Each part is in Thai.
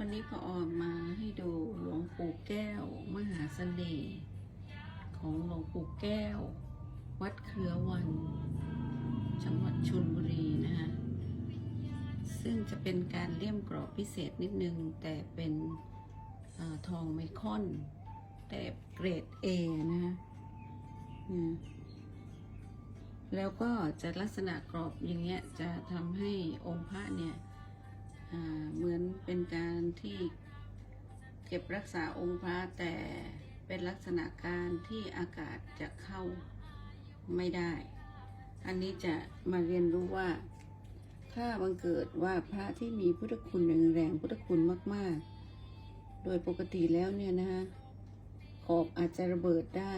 วันนี้พอออกมาให้ดูหลวงปู่แก้ว มหาเสน่ห์ของหลวงปู่แก้ว วัดเครือวันจังหวัดชลบุรีนะคะซึ่งจะเป็นการเลี่ยมกรอบพิเศษนิดนึง แต่เป็นอทองไมคอน แต่เกรด A นะคะแล้วก็จะลักษณะกรอบอย่างเงี้ยจะทำให้องค์พระเนี่ย เหมือนเป็นการที่เก็บรักษาองค์พระแต่เป็นลักษณะการที่อากาศจะเข้าไม่ได้ อันนี้จะมาเรียนรู้ว่า ถ้าบังเกิดว่าพระที่มีพุทธคุณแรงๆพุทธคุณมาก ๆ โดยปกติแล้วเนี่ยนะคะขอบอาจจะระเบิดได้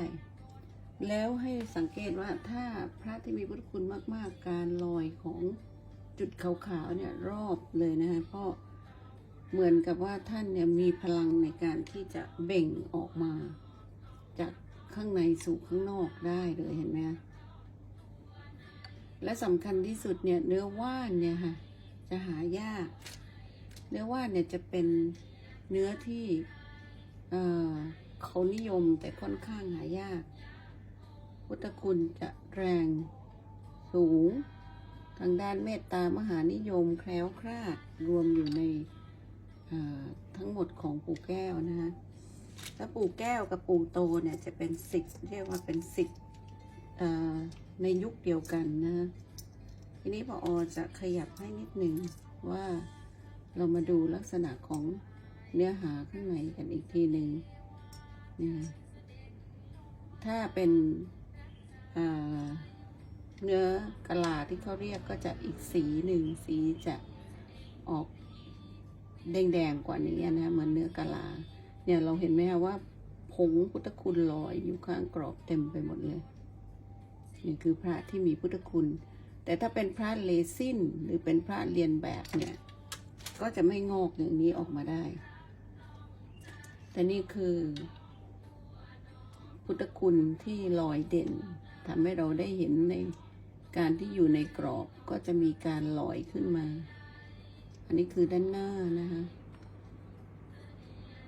แล้วให้สังเกตว่าถ้าพระที่มีพุทธคุณมาก ๆ การลอยของ จุดขาวๆเนี่ยรอบเลยนะคะเพราะเหมือนกับว่าท่านเนี่ยมีพลังในการที่จะเบ่งออกมา จากข้างในสู่ข้างนอกได้เลยเห็นไหมคะและสำคัญที่สุดเนี่ยเนื้อว่านเนี่ยค่ะจะหายาก เนื้อว่านเนี่ยจะเป็นเนื้อที่เอ่อเขานิยมแต่ค่อนข้างหายาก พุทธคุณจะแรงสูง ทางด้านเมตตามหานิยมแคล้วคลาดรวมอยู่ในทั้งหมดของปู่แก้วนะฮะถ้าปู่แก้วกับปู่โตเนี่ยจะเป็นสิทธิ์เรียกว่าเป็นสิทธิ์ในยุคเดียวกันนะ ทีนี้พออจะขยับให้นิดหนึ่งว่าเรามาดูลักษณะของเนื้อหาข้างในกันอีกทีหนึ่งนี่ถ้าเป็นอ่า เนื้อกะลาที่เขาเรียกก็จะอีกสีหนึ่งสีจะออกแดงๆกว่านี้นะเหมือนเนื้อกะลา เนี่ยเราเห็นไหมคะว่าผงพุทธคุณลอยอยู่ข้างกรอบเต็มไปหมดเลยนี่คือพระที่มีพุทธคุณ แต่ถ้าเป็นพระเลซินหรือเป็นพระเรียนแบบเนี่ย ก็จะไม่งอกอย่างนี้ออกมาได้ แต่นี่คือ พุทธคุณที่ลอยเด่นทำให้เราได้เห็นใน การที่อยู่ในกรอบก็จะมีการลอยขึ้นมา อันนี้คือด้านหน้านะคะ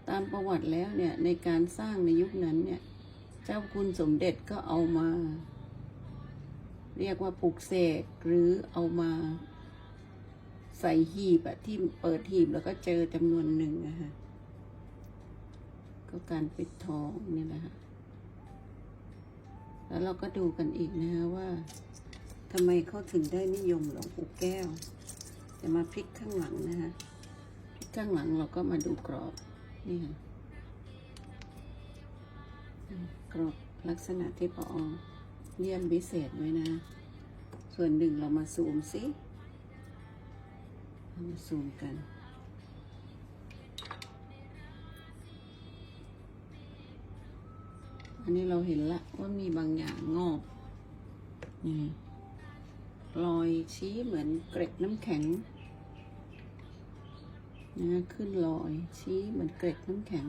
ตามประวัติแล้วเนี่ยในการสร้างในยุคนั้นเนี่ย เจ้าคุณสมเด็จก็เอามา เรียกว่าปลูกเสกหรือเอามาใส่หีบอะที่เปิดหีบแล้วก็เจอจำนวนหนึ่งนะคะก็การปิดทองนี่แหละค่ะแล้วเราก็ดูกันอีกนะฮะว่า ทำไมเขาถึงได้นิยมหลวงปู่แก้ว จะมาพลิกข้างหลังนะฮะพลิกข้างหลังเราก็มาดูกรอบนี่ค่ะกรอบลักษณะที่พอเยี่ยมพิเศษไว้นะ ส่วนหนึ่งเรามาซูมสิเรามาซูมกันอันนี้เราเห็นละว่ามีบางอย่างงอกนี่ รอยชี้เหมือนเกร็ดน้ำแข็งนะขึ้นรอยชี้เหมือนเกร็ดน้ำแข็ง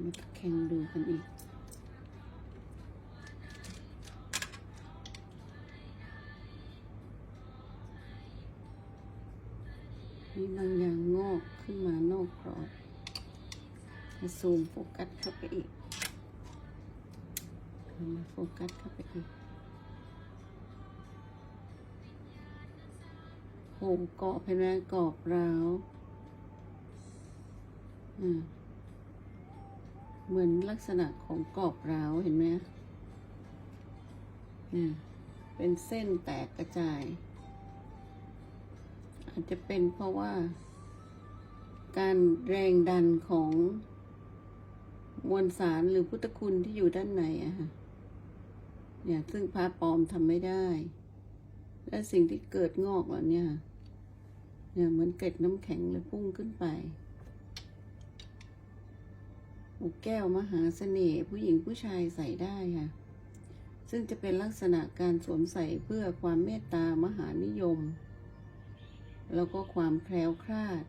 มาแข่งดูกันอีกมีบางอย่างงอกขึ้นมานอกกรอบมาซูมโฟกัสเข้าไปอีก มาโฟกัสเข้าไปอีกโหกรอบเห็นไหมกรอบร้าวเหมือนลักษณะของกรอบร้าวเห็นไหมเนี่ยเป็นเส้นแตกกระจาย อาจจะเป็นเพราะว่า การแรงดันของมวลสารหรือพุทธคุณที่อยู่ด้านในอะค่ะ เนี่ยซึ่งพระปลอมทำไม่ได้ และสิ่งที่เกิดงอกเหล่าเนี้ยเนี่ยเหมือนเกล็ดน้ำแข็งเลยพุ่งขึ้นไปโอ้แก้วมหาเสน่ห์ผู้หญิงผู้ชายใส่ได้ค่ะ ซึ่งจะเป็นลักษณะการสวมใส่เพื่อความเมตตามหานิยม แล้วก็ความแคล้วคลาด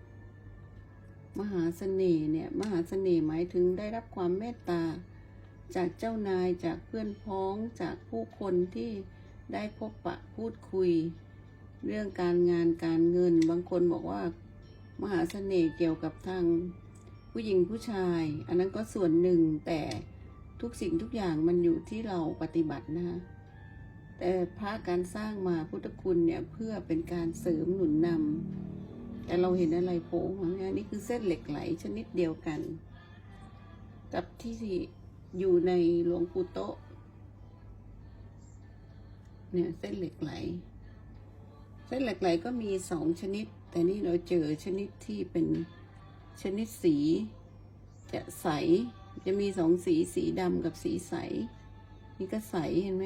มหาเสน่ห์เนี่ย มหาเสน่ห์หมายถึงได้รับความเมตตา จากเจ้านายจากเพื่อนพ้องจากผู้คนที่ได้พบปะพูดคุย เรื่องการงานการเงิน บางคนบอกว่ามหาเสน่ห์เกี่ยวกับทางผู้หญิงผู้ชาย อันนั้นก็ส่วนหนึ่งแต่ทุกสิ่งทุกอย่างมันอยู่ที่เราปฏิบัตินะคะแต่พระการสร้างมาพุทธคุณเนี่ยเพื่อเป็นการเสริมหนุนนำแต่เราเห็นอะไรโผล่มาเนี่ยนี่คือเส้นเหล็กไหลชนิดเดียวกัน กับที่ อยู่ในหลวงปู่โตะเนี่ยเส้นเหล็กไหล เส้นเหล็กไหลก็มีสองชนิด แต่นี่เราเจอชนิดที่เป็นชนิดสี จะใส จะมีสองสีสีดำกับสีใส นี่ก็ใสเห็นไหม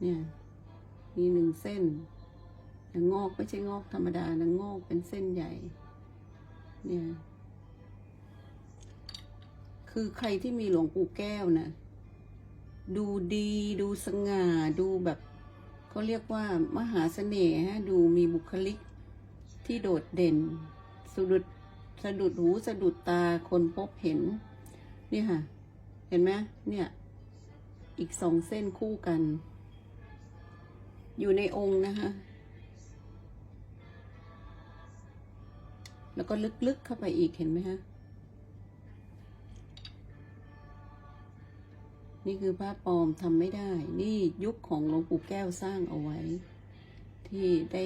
เนี่ยมีหนึ่งเส้นแต่งอกไม่ใช่งอกธรรมดานะงอกเป็นเส้นใหญ่ เนี่ย คือใครที่มีหลวงปู่แก้วนะดูดีดูสง่าดูแบบเขาเรียกว่ามหาเสน่ห์ฮะดูมีบุคลิกที่โดดเด่นสะดุดสะดุดหูสะดุดตาคนพบเห็น นี่ค่ะ เห็นไหมเนี่ยอีกสองเส้นคู่กัน อยู่ในองค์นะคะแล้วก็ลึกๆเข้าไปอีกเห็นไหมฮะ นี่คือผ้าปลอมทำไม่ได้ นี่ยุคของหลวงปู่แก้วสร้างเอาไว้ ที่ได้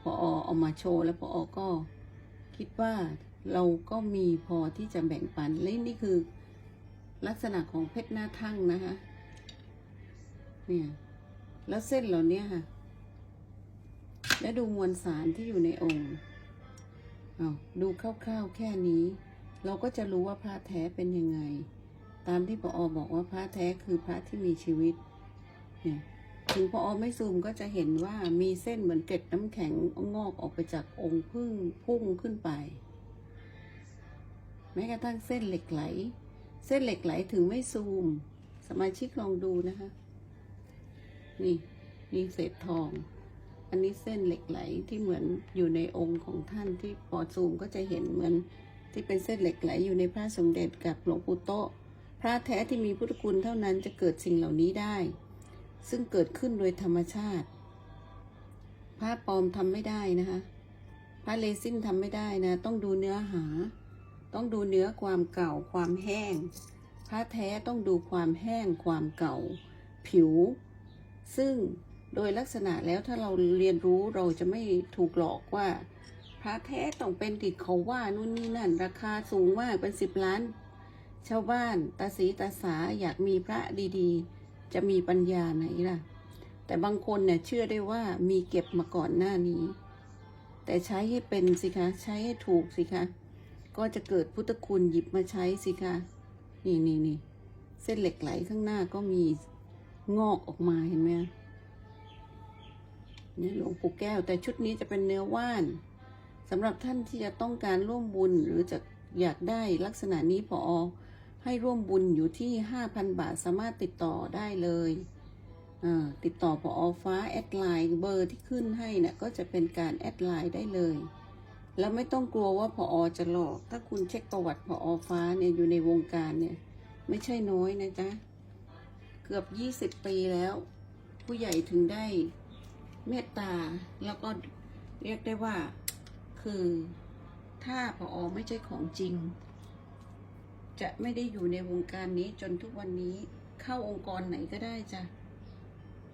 พอเอามาโชว์แล้วพออก็คิดว่าเราก็มีพอที่จะแบ่งปันและนี่คือลักษณะของเพชรหน้าทั่งนะคะเนี่ยแล้วเส้นเหล่านี้ค่ะ และดูมวลสารที่อยู่ในองค์เอาดูคร่าวๆแค่นี้ เราก็จะรู้ว่าพระแท้เป็นยังไง ตามที่พออบอกว่าพระแท้คือพระที่มีชีวิตเนี่ยถึงพออไม่ซูมก็จะเห็นว่ามีเส้นเหมือนเกล็ดน้ำแข็งงอกออกไปจากองค์พึ่งพุ่งขึ้นไป แม้กระทั่งเส้นเหล็กไหล เส้นเหล็กไหลถึงไม่ซูม สมาชิกลองดูนะคะ นี่นี่เศษทอง อันนี้เส้นเหล็กไหลที่เหมือนอยู่ในองค์ของท่านที่พอซูมก็จะเห็นเหมือนที่เป็นเส้นเหล็กไหลอยู่ในพระสมเด็จกับหลวงปู่โตะ พระแท้ที่มีพุทธคุณเท่านั้นจะเกิดสิ่งเหล่านี้ได้ ซึ่งเกิดขึ้นโดยธรรมชาติ พระปลอมทำไม่ได้นะคะ พระเลซินทำไม่ได้นะ ต้องดูเนื้อหา ต้องดูเนื้อความเก่าความแห้ง พระแท้ต้องดูความแห้งความเก่า ผิว ซึ่งโดยลักษณะแล้วถ้าเราเรียนรู้เราจะไม่ถูกหลอกว่า พระแท้ต้องเป็นติดเขาว่านู่นนี่นั่น ราคาสูงมากเป็นสิบล้าน ชาวบ้านตาสีตาสาอยากมีพระดีๆ จะมีปัญญาไหนล่ะ แต่บางคนเนี่ยเชื่อได้ว่ามีเก็บมาก่อนหน้านี้ แต่ใช้ให้เป็นสิคะ ใช้ให้ถูกสิคะ ก็จะเกิดพุทธคุณหยิบมาใช้สิคะ นี่นี่นี่เส้นเหล็กไหลข้างหน้าก็มีงอกออกมาเห็นไหมนี่หลวงปู่แก้วแต่ชุดนี้จะเป็นเนื้อว่านสำหรับท่านที่จะต้องการร่วมบุญหรือจะอยากได้ลักษณะนี้พอ ให้ร่วมบุญอยู่ที่ 5,000 บาทสามารถติดต่อได้เลยติดต่อพออฟ้าแอดไลน์เบอร์ที่ขึ้นให้นะ่ะก็จะเป็นการแอดไลน์ได้เลย แล้วไม่ต้องกลัวว่าพออจะหลอก ถ้าคุณเช็คประวัติพออฟ้าเนี่ยอยู่ในวงการเนี่ย ไม่ใช่น้อยนะจ๊ะ เกือบ 20 ปีแล้ว ผู้ใหญ่ถึงได้เมตตา แล้วก็เรียกได้ว่าคือถ้าพออไม่ใช่ของจริง จะไม่ได้อยู่ในวงการนี้จนทุกวันนี้เข้าองค์กรไหนก็ได้จ้ะ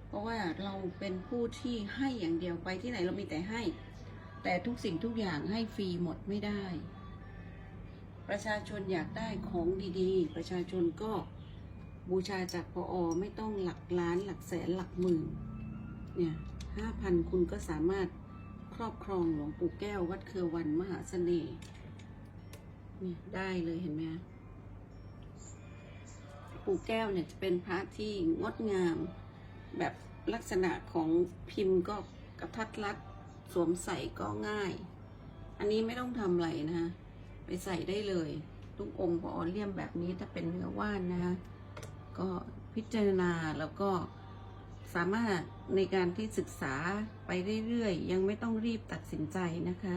เพราะว่าเราเป็นผู้ที่ให้อย่างเดียวไปที่ไหนเรามีแต่ให้ แต่ทุกสิ่งทุกอย่างให้ฟรีหมดไม่ได้ ประชาชนอยากได้ของดีๆ ประชาชนก็บูชาจากพออไม่ต้องหลักล้านหลักแสนหลักหมื่น เนี่ยห้าพันคุณก็สามารถครอบครองหลวงปู่แก้ววัดเครือวันมหาเสน่ห์นี่ได้เลยเห็นไหม ปู่แก้วเนี่ยจะเป็นพระที่งดงาม แบบลักษณะของพิมพ์ก็กระทัดรัดสวมใส่ก็ง่าย อันนี้ไม่ต้องทำอะไรนะคะไปใส่ได้เลยทุกองค์พอเลี่ยมแบบนี้ถ้าเป็นเนื้อว่านนะคะก็พิจารณาแล้วก็สามารถในการที่ศึกษาไปเรื่อยๆ ยังไม่ต้องรีบตัดสินใจนะคะ